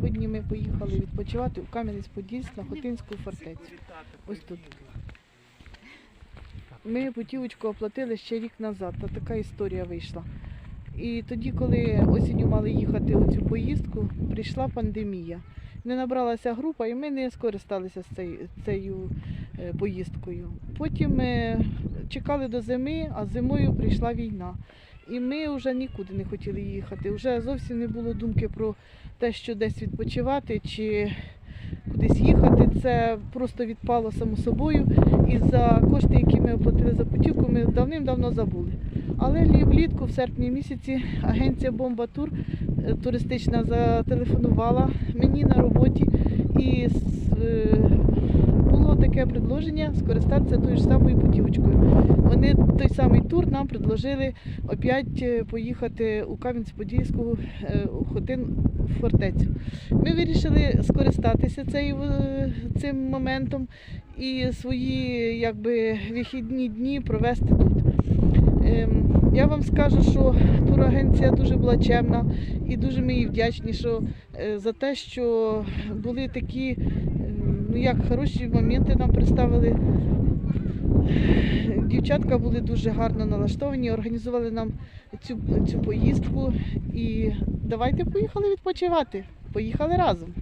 Сьогодні ми поїхали відпочивати у Кам'янець-Подільськ на Хотинську фортецю. Ось тут. Ми путівочку оплатили ще рік назад, та така історія вийшла. І тоді, коли осінню мали їхати у цю поїздку, прийшла пандемія. Не набралася група, і ми не скористалися цією е, поїздкою. Потім ми чекали до зими, а зимою прийшла війна. І ми вже нікуди не хотіли їхати. Вже зовсім не було думки про те, що десь відпочивати чи кудись їхати. Це просто відпало само собою. І за кошти, які ми оплатили за путівку, ми давним-давно забули. Але влітку, в серпні місяці, агенція Бомба Тур е, туристична зателефонувала мені на роботі і е, таке предложення скористатися тою ж самою путівочкою. Вони той самий тур нам предложили опять е, поїхати у Кам'янець-Подільську е, Хотин фортецю. Ми вирішили скористатися цей, е, цим моментом і свої якби, вихідні дні провести тут. Ем, Я вам скажу, що турагенція дуже була чемна і дуже ми їй вдячні що, за те, що були такі ну, як хороші моменти нам представили. Дівчатка були дуже гарно налаштовані, організували нам цю, цю поїздку і давайте поїхали відпочивати. Поїхали разом.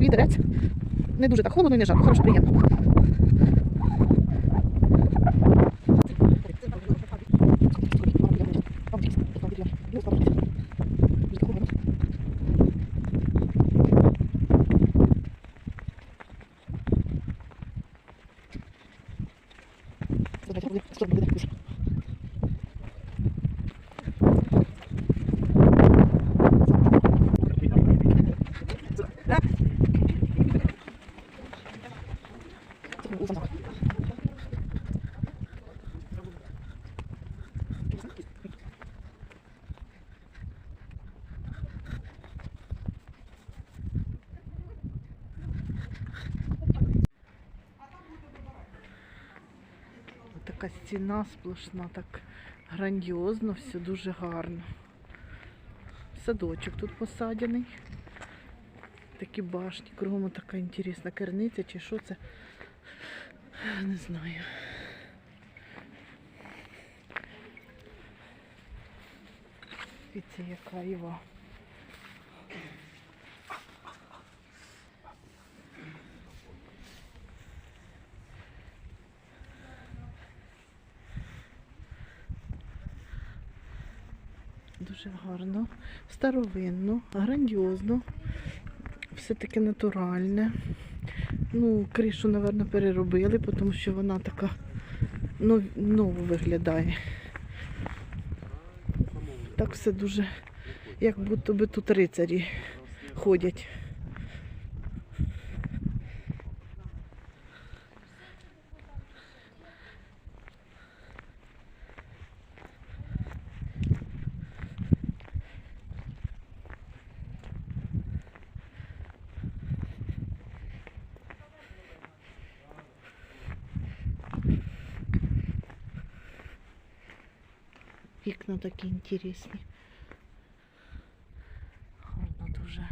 Вітерець. Не дуже так холодно і не жарко, хорошо, приємно. Така стіна сплошна, так грандіозно, все дуже гарно. Садочок тут посадяний. Такі башні, кругом така інтересна керниця чи що це. Не знаю. Дивіться, яка його. Дуже гарно, старовинно, грандіозно, все таке натуральне. Ну, кришу, мабуть, переробили, тому що вона така нов, ново виглядає. Так все дуже, як будто би тут рицарі ходять. вікна такі інтересні. Гарно дуже.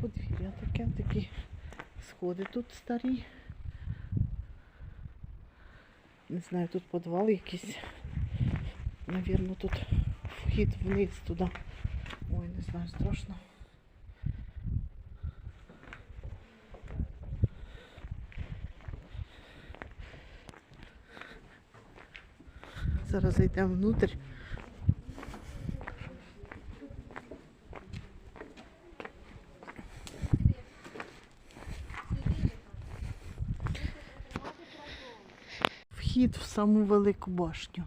Подвір'я таке, такі сходы тут старые. Не знаю, тут подвал якийсь. наверное, тут вхід вниз туди. Ой, не знаю, страшно. Зараз зайдемо внутрь. Вхід в саму велику башню.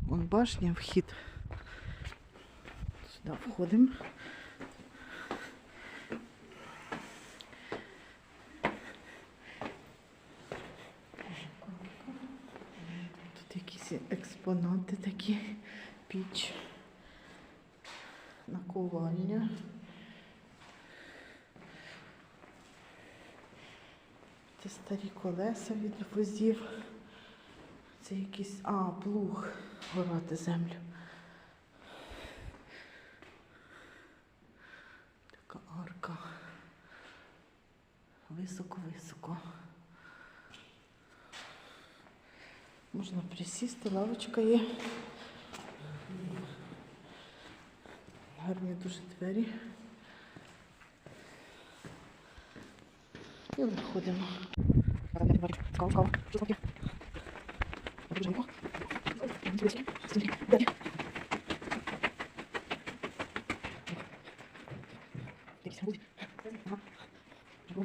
Вон башня, вхід. Сюди входимо. Тут якісь експонати такі, піч, наковальня. Це старі колеса від возів. Це якийсь. А, плуг горати землю. Така арка. Високо-високо. Можна присісти, лавочка є. Гарні дуже двері. І виходимо. Цікаво, цікаво. Що таке? Дуже легко. Дивіться, дивіться, далі. Дивіться, будь. Ага. Щоб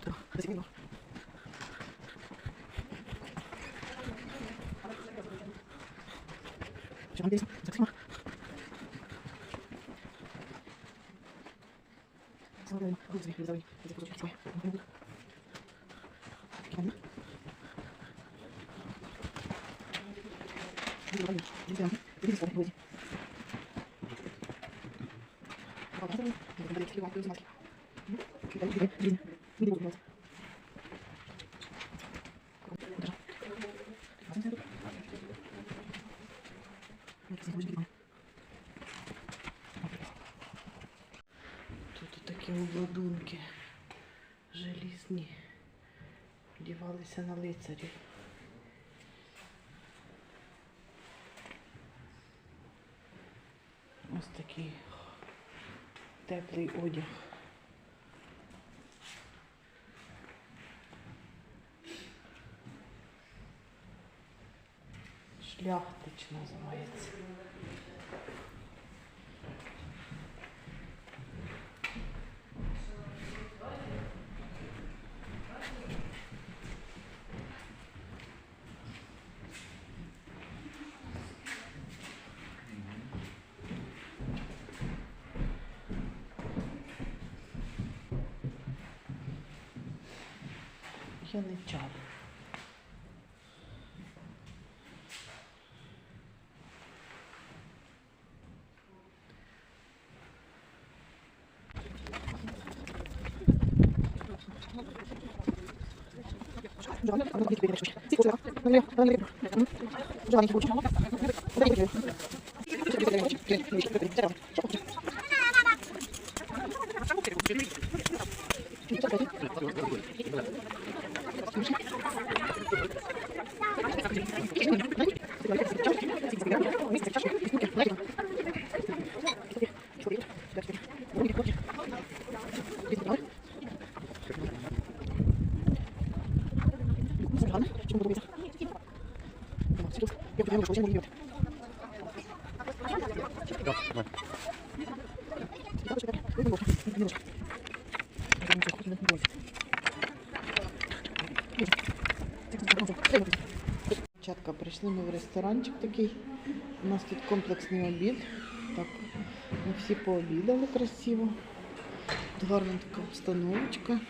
走，这边走。这边走。这边走。这边走。这边走。Такі обладунки желізні. Дівалися на лицарів. Ось такий теплий одяг. Шляхтич називається. Яничар. Дівчатка, ресторанчик такий. У нас тут комплексний обід. Так, ми всі пообідали красиво. Тут гарна така обстановочка.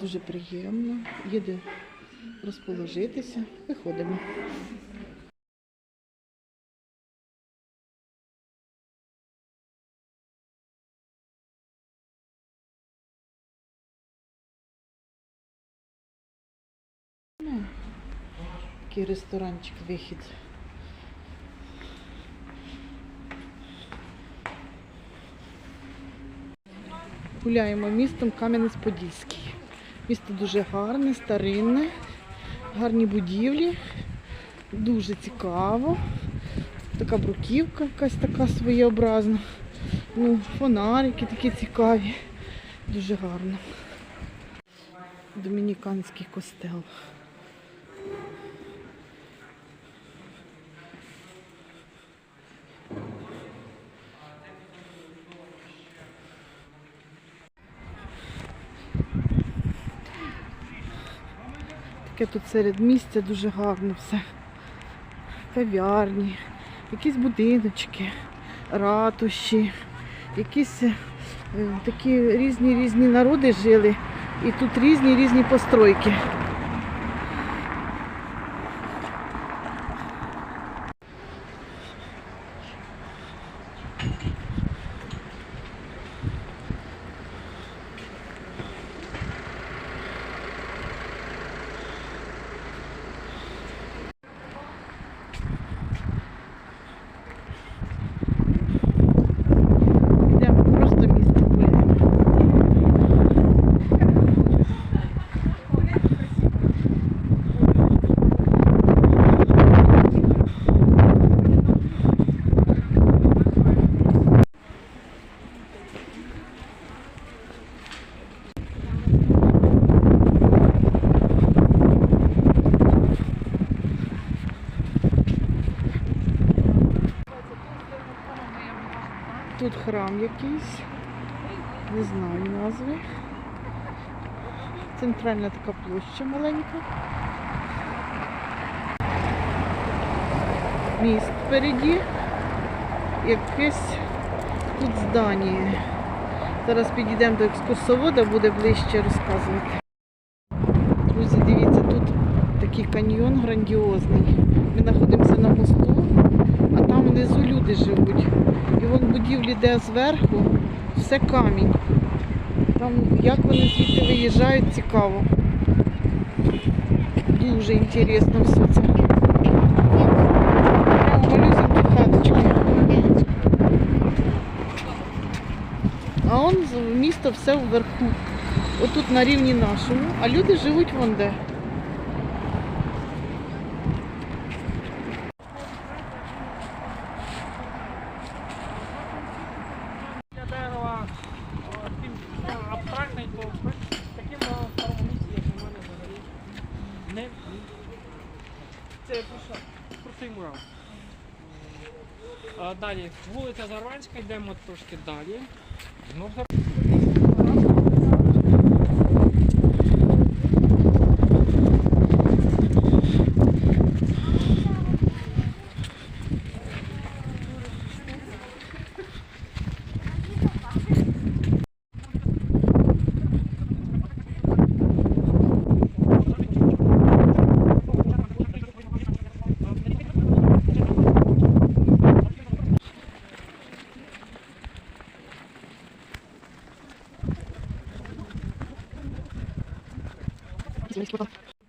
Дуже приємно. Їде розположитися. Виходимо. Такий ресторанчик, вихід. Гуляємо містом Кам'янець-Подільський. Місто дуже гарне, старинне, гарні будівлі, дуже цікаво. Така бруківка якась така своєобразна. Ну, фонарики такі цікаві. Дуже гарно. Домініканський костел. Таке тут серед місця дуже гарно все. Кав'ярні, якісь будиночки, ратуші, якісь е, такі різні різні народи жили. І тут різні різні постройки. Йдемо просто місто гуляємо. Храм якийсь, не знаю назви. Центральна така площа маленька. Міст впереді. Якесь тут здання. Зараз підійдемо до екскурсовода, буде ближче розказувати. Друзі, дивіться, тут такий каньйон грандіозний. Ми знаходимося на мосту, а там внизу люди живуть. І вон будівлі, де зверху, все камінь. Там як вони звідти виїжджають, цікаво. Дуже інтересно все це. А он місто все вверху. Отут на рівні нашому, а люди живуть вон де. для дерева е, тим е, абстрактний, то в принципі, таким на старому місці, як на мене, взагалі не це просто крутий мурал. А Далі, вулиця Зарванська, йдемо трошки далі. Знов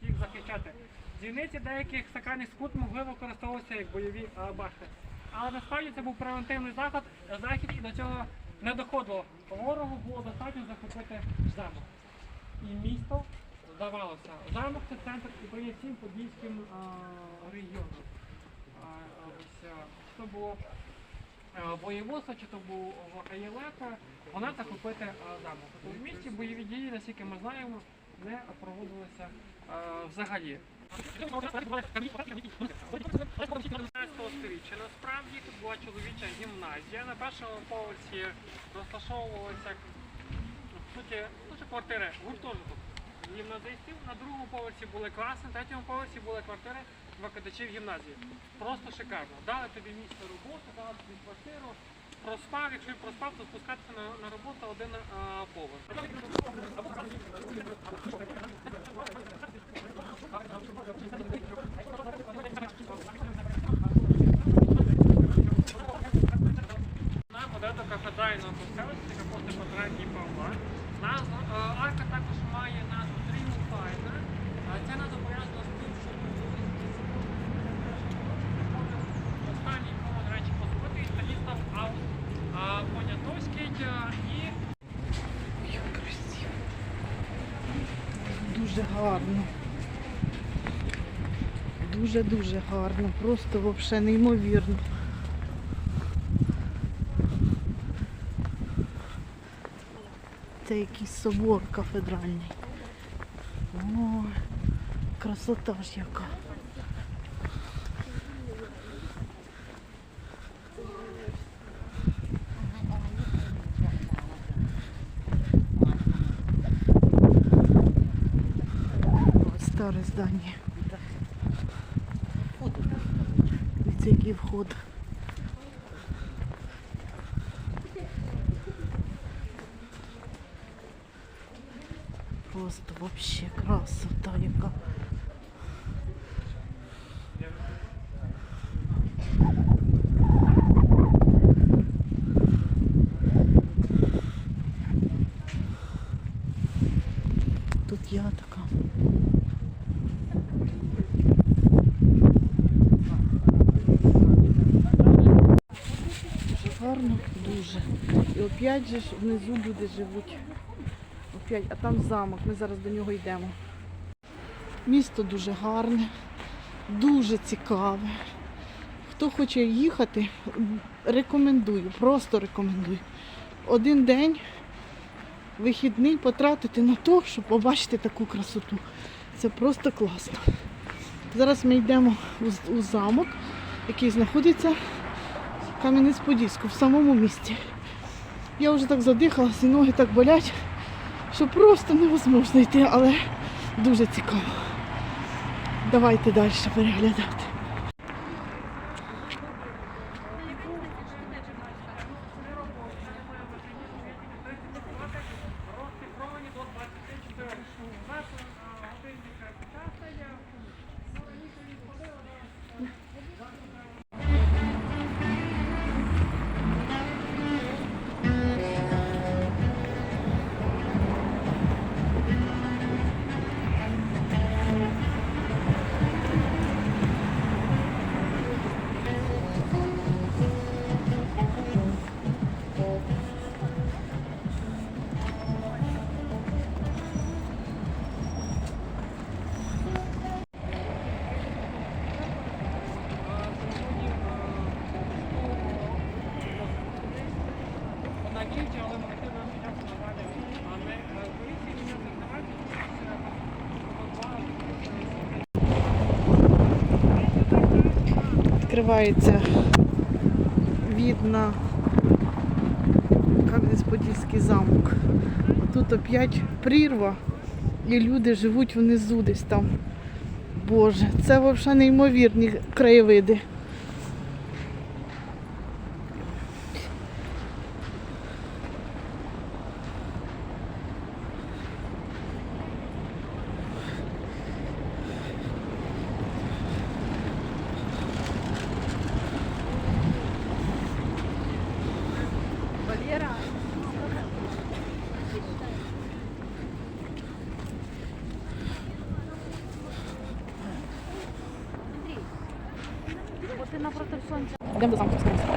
їх захищати. Дзвіниці деяких сакральних споруд могли використовуватися як бойові башти. Але насправді це був превентивний захід, захід і до цього не доходило. Ворогу було достатньо захопити замок. І місто здавалося. Замок це центр управління всім подільським регіоном. Е, то було е, воєводство, чи то був Єлека, вона захопити замок. Тобто в місті бойові дії, наскільки ми знаємо, не проводилися е, взагалі. 19 сторіччя насправді тут була чоловіча гімназія. На першому поверсі розташовувалися суті, квартири гуртожиток гімназистів. На другому поверсі були класи, на третьому поверсі були квартири викладачів гімназії. Просто шикарно. Дали тобі місце роботи, дали тобі квартиру. Проспав, якщо він проспав, то спускатися на, на роботу один а, поверх. На будинку кафедрального місцевості, яка после квадратній Павла. Назва е, арка також має назву Тріумфальна. А Ця назва пов'язана з тим, що останній кого, до речі, позбутий Станіслав Аут а, Понятовський е, і Як красиво. Дуже гарно. Дуже-дуже гарно. Просто взагалі неймовірно. Це якийсь собор кафедральний. О, красота ж яка. О, Старе здання. Дивіться, який вход. Просто вообще красота яка. Тут я така. Дуже гарно, дуже. І опять же ж внизу люди живуть. Опять, а там замок, ми зараз до нього йдемо. Місто дуже гарне, дуже цікаве. Хто хоче їхати, рекомендую, просто рекомендую. Один день вихідний потратити на те, щоб побачити таку красоту. Це просто класно. Зараз ми йдемо у, замок, який знаходиться Кам'янець-Подільську, в самому місті. Я вже так задихалась і ноги так болять, що просто невозможно йти, але дуже цікаво. Давайте далі переглядати. Відкривається від на Кам'янець-Подільський замок. Тут опять прірва і люди живуть внизу десь там. Боже, це взагалі неймовірні краєвиди. Йдемо до замку. Це останнє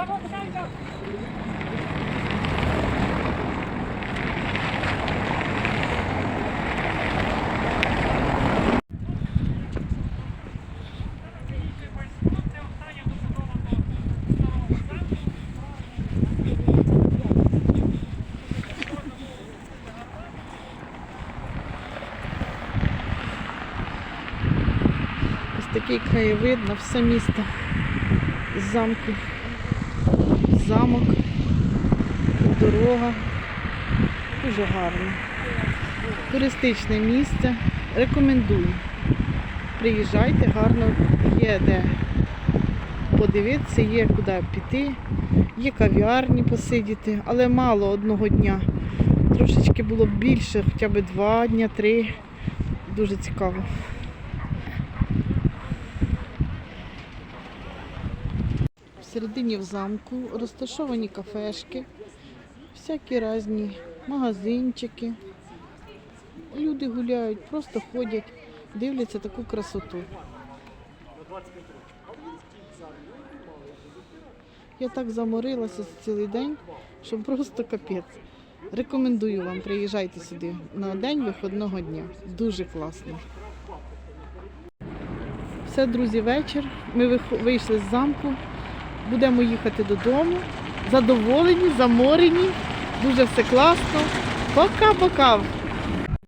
добудова до старого замку. Такий краєвид на все місто. З замку. Замок, дорога. Дуже гарно. Туристичне місце. Рекомендую. Приїжджайте, гарно є де подивитися, є куди піти, є кав'ярні посидіти, але мало одного дня. Трошечки було більше, хоча б два дня, три. Дуже цікаво. Всередині в замку розташовані кафешки, всякі різні магазинчики. Люди гуляють, просто ходять, дивляться таку красоту. Я так заморилася цілий день, що просто капець. Рекомендую вам, приїжджайте сюди на день виходного дня. Дуже класно. Все, друзі, вечір. Ми вийшли з замку. Будемо їхати додому. Задоволені, заморені. Дуже все класно. Пока-пока.